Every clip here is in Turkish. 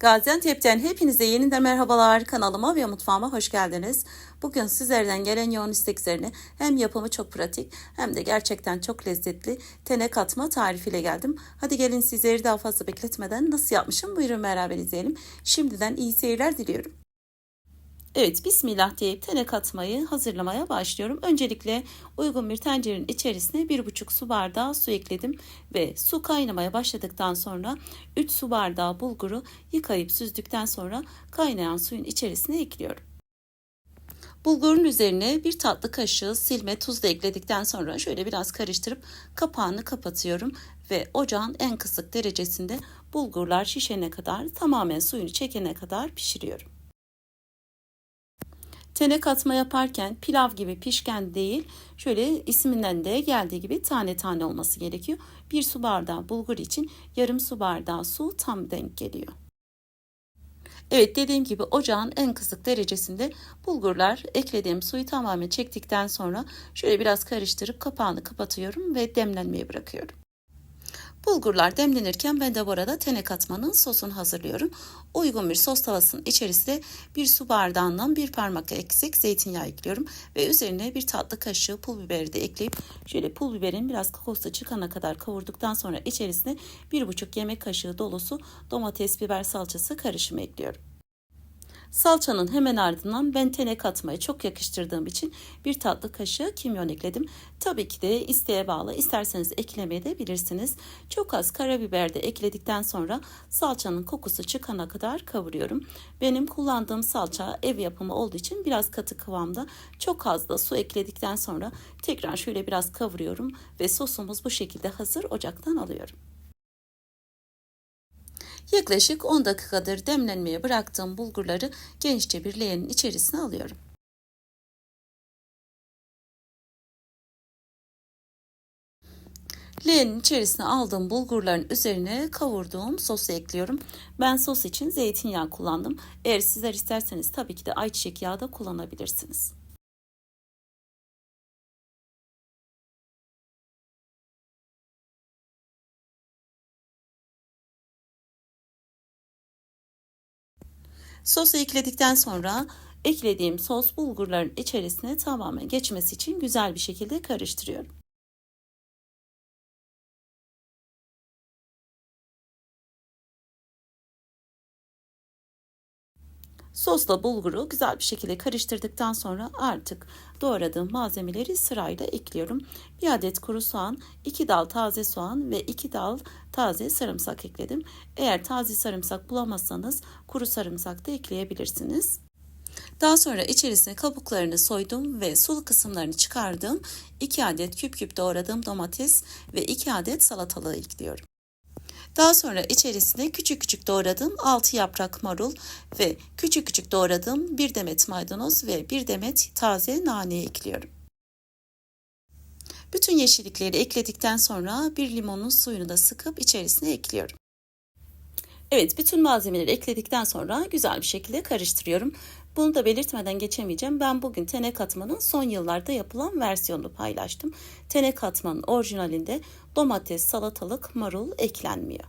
Gaziantep'ten hepinize yeniden merhabalar. Kanalıma ve mutfağıma hoş geldiniz. Bugün sizlerden gelen yoğun istek üzerine hem yapımı çok pratik hem de gerçekten çok lezzetli tene katma tarifiyle geldim. Hadi gelin sizleri daha fazla bekletmeden nasıl yapmışım buyurun beraber izleyelim. Şimdiden iyi seyirler diliyorum. Evet bismillah deyip tene katmayı hazırlamaya başlıyorum. Öncelikle uygun bir tencerenin içerisine 1,5 su bardağı su ekledim ve su kaynamaya başladıktan sonra 3 su bardağı bulguru yıkayıp süzdükten sonra kaynayan suyun içerisine ekliyorum. Bulgurun üzerine bir tatlı kaşığı silme tuz ekledikten sonra şöyle biraz karıştırıp kapağını kapatıyorum ve ocağın en kısık derecesinde bulgurlar şişene kadar tamamen suyunu çekene kadar pişiriyorum. Tene katma yaparken pilav gibi pişken değil, şöyle isminden de geldiği gibi tane tane olması gerekiyor. Bir su bardağı bulgur için yarım su bardağı su tam denk geliyor. Evet dediğim gibi ocağın en kısık derecesinde bulgurlar eklediğim suyu tamamen çektikten sonra şöyle biraz karıştırıp kapağını kapatıyorum ve demlenmeye bırakıyorum. Bulgurlar demlenirken ben de bu arada tene katmanın sosunu hazırlıyorum. Uygun bir sos tavasının içerisine bir su bardağından bir parmak eksik zeytinyağı ekliyorum. Ve üzerine bir tatlı kaşığı pul biberi de ekleyip şöyle pul biberin biraz kokusu çıkana kadar kavurduktan sonra içerisine bir buçuk yemek kaşığı dolusu domates biber salçası karışımı ekliyorum. Salçanın hemen ardından ben tene katmayı çok yakıştırdığım için bir tatlı kaşığı kimyon ekledim. Tabii ki de isteğe bağlı isterseniz eklemeye de bilirsiniz. Çok az karabiber de ekledikten sonra salçanın kokusu çıkana kadar kavuruyorum. Benim kullandığım salça ev yapımı olduğu için biraz katı kıvamda çok az da su ekledikten sonra tekrar şöyle biraz kavuruyorum ve sosumuz bu şekilde hazır ocaktan alıyorum. Yaklaşık 10 dakikadır demlenmeye bıraktığım bulgurları genişçe bir leğenin içerisine alıyorum. Leğenin içerisine aldığım bulgurların üzerine kavurduğum sosu ekliyorum. Ben sos için zeytinyağı kullandım. Eğer sizler isterseniz tabii ki de ayçiçek yağı da kullanabilirsiniz. Sosu ekledikten sonra eklediğim sos bulgurların içerisine tamamen geçmesi için güzel bir şekilde karıştırıyorum. Sosla bulguru güzel bir şekilde karıştırdıktan sonra artık doğradığım malzemeleri sırayla ekliyorum. Bir adet kuru soğan, iki dal taze soğan ve iki dal taze sarımsak ekledim. Eğer taze sarımsak bulamazsanız kuru sarımsak da ekleyebilirsiniz. Daha sonra içerisine kabuklarını soydum ve sulu kısımlarını çıkardım. 2 adet küp küp doğradığım domates ve 2 adet salatalığı ekliyorum. Daha sonra içerisine küçük küçük doğradığım 6 yaprak marul ve küçük küçük doğradığım bir demet maydanoz ve bir demet taze nane ekliyorum. Bütün yeşillikleri ekledikten sonra bir limonun suyunu da sıkıp içerisine ekliyorum. Evet bütün malzemeleri ekledikten sonra güzel bir şekilde karıştırıyorum. Bunu da belirtmeden geçemeyeceğim. Ben bugün tene katmanın son yıllarda yapılan versiyonunu paylaştım. Tene katmanın orijinalinde domates, salatalık, marul eklenmiyor.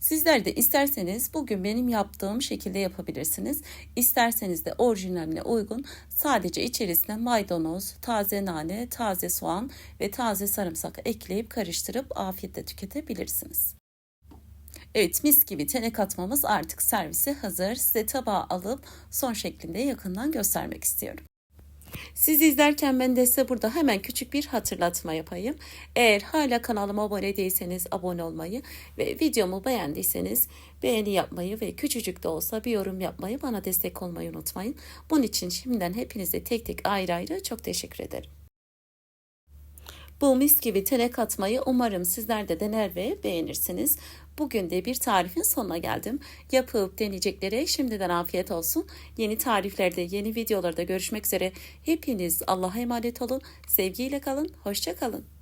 Sizler de isterseniz bugün benim yaptığım şekilde yapabilirsiniz. İsterseniz de orijinaline uygun sadece içerisine maydanoz, taze nane, taze soğan ve taze sarımsak ekleyip karıştırıp afiyetle tüketebilirsiniz. Evet mis gibi tene katmamız artık servise hazır. Size tabağa alıp son şeklinde yakından göstermek istiyorum. Siz izlerken ben de size burada hemen küçük bir hatırlatma yapayım. Eğer hala kanalıma abone değilseniz abone olmayı ve videomu beğendiyseniz beğeni yapmayı ve küçücük de olsa bir yorum yapmayı bana destek olmayı unutmayın. Bunun için şimdiden hepinize tek tek ayrı ayrı çok teşekkür ederim. Bu mis gibi tene katmayı umarım sizler de dener ve beğenirsiniz. Bugün de bir tarifin sonuna geldim. Yapıp deneyeceklere şimdiden afiyet olsun. Yeni tariflerde, yeni videolarda görüşmek üzere. Hepiniz Allah'a emanet olun. Sevgiyle kalın. Hoşça kalın.